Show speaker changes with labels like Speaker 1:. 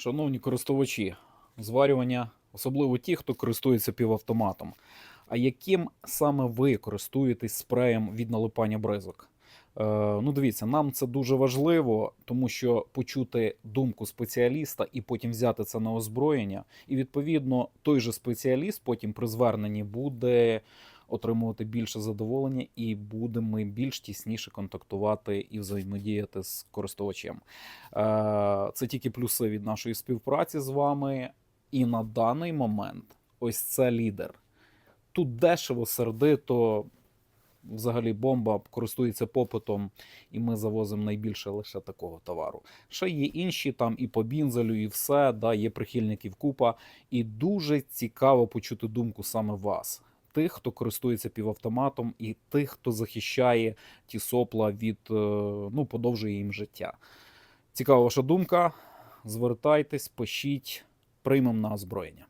Speaker 1: Шановні користувачі, зварювання, особливо ті, хто користується півавтоматом. А яким саме ви користуєтесь спреєм від налипання бризок? Е, ну, дивіться, нам це дуже важливо, тому що почути думку спеціаліста і потім взяти це на озброєння. І відповідно той же спеціаліст потім при зверненні буде отримувати більше задоволення і будемо ми більш тісніше контактувати і взаємодіяти з користувачем. Е, Це тільки плюси від нашої співпраці з вами. І на даний момент ось це лідер. Тут дешево, сердито, взагалі бомба користується попитом, і ми завозимо найбільше лише такого товару. Ще є інші там і по бінзелю, і все. Да, є прихильників купа. І дуже цікаво почути думку саме вас. Тих, хто користується півавтоматом, і тих, хто захищає ті сопла від е, ну, подовжує їм життя. Цікава ваша думка. Звертайтесь, пишіть, приймемо на озброєння.